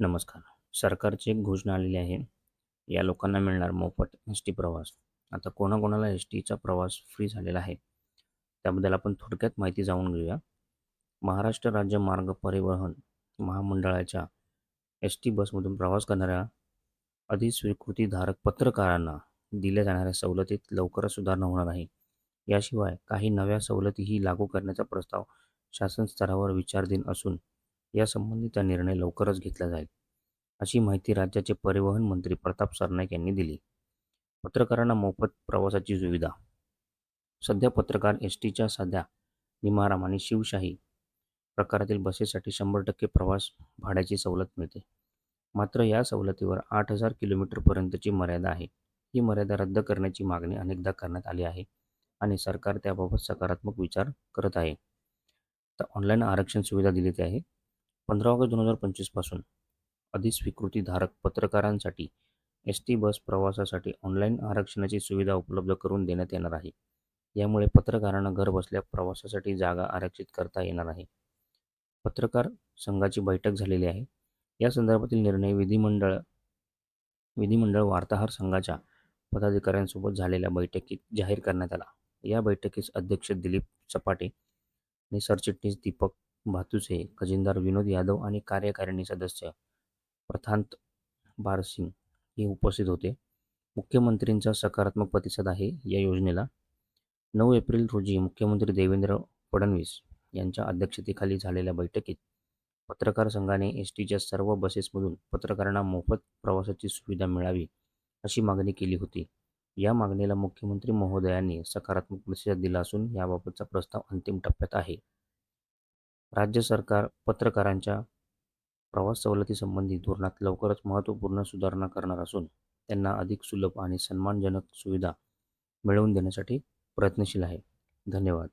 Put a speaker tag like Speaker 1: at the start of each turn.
Speaker 1: नमस्कार. सरकारची एक घोषणा आलेली आहे. या लोकांना मिळणार मोफत एस टी प्रवास. आता कोणाकोणाला एस टीचा प्रवास फ्री झालेला आहे? त्याबद्दल आपण थोडक्यात माहिती जाणून घेऊया. महाराष्ट्र राज्य मार्ग परिवहन महामंडळाच्या एस टी बसमधून प्रवास करणाऱ्या अधिस्वीकृतीधारक पत्रकारांना दिल्या जाणाऱ्या सवलतीत लवकरच सुधारणा होणार आहे. याशिवाय काही नव्या सवलतीही लागू करण्याचा प्रस्ताव शासन स्तरावर विचाराधीन असून यासंबंधीचा निर्णय लवकरच घेतला जाईल अशी माहिती राज्याचे परिवहन मंत्री प्रताप सरनाईक यांनी दिली. पत्रकारांना मोफत प्रवासाची सुविधा. सध्या पत्रकार एस टीच्या साध्या निमाराम आणि शिवशाही प्रकारातील बसेससाठी शंभर टक्के प्रवास भाड्याची सवलत मिळते. मात्र या सवलतीवर आठ हजार किलोमीटरपर्यंतची मर्यादा आहे. ही मर्यादा रद्द करण्याची मागणी अनेकदा करण्यात आली आहे आणि सरकार त्याबाबत सकारात्मक विचार करत आहे. तर ऑनलाईन आरक्षण सुविधा दिली आहे. पंधरा ऑगस्ट दोन हजार पंचवीसपासून अधिस्वीकृतीधारक पत्रकारांसाठी एस टी बस प्रवासासाठी ऑनलाईन आरक्षणाची सुविधा उपलब्ध करून देण्यात येणार आहे. यामुळे पत्रकारांना घरबसल्या प्रवासासाठी जागा आरक्षित करता येणार आहे. पत्रकार संघाची बैठक झालेली आहे. या संदर्भातील निर्णय विधिमंडळ विधिमंडळ वार्ताहर संघाच्या पदाधिकाऱ्यांसोबत झालेल्या बैठकीत जाहीर करण्यात आला. या बैठकीस अध्यक्ष दिलीप चपाटे आणि सरचिटणीस दीपक भातुसे खजिनदार विनोद यादव आणि कार्यकारिणी सदस्य प्रथांत बारसिंग हे उपस्थित होते. मुख्यमंत्रींचा सकारात्मक प्रतिसाद आहे या योजनेला. नऊ एप्रिल रोजी मुख्यमंत्री देवेंद्र फडणवीस यांच्या अध्यक्षतेखाली झालेल्या बैठकीत पत्रकार संघाने एस टीच्या सर्व बसेसमधून पत्रकारांना मोफत प्रवासाची सुविधा मिळावी अशी मागणी केली होती. या मागणीला मुख्यमंत्री महोदयांनी सकारात्मक प्रतिसाद दिला असून याबाबतचा प्रस्ताव अंतिम टप्प्यात आहे. राज्य सरकार पत्रकारांच्या प्रवास सवलतीसंबंधी धोरणात लवकरच महत्त्वपूर्ण सुधारणा करणार असून त्यांना अधिक सुलभ आणि सन्मानजनक सुविधा मिळवून देण्यासाठी प्रयत्नशील आहे. धन्यवाद.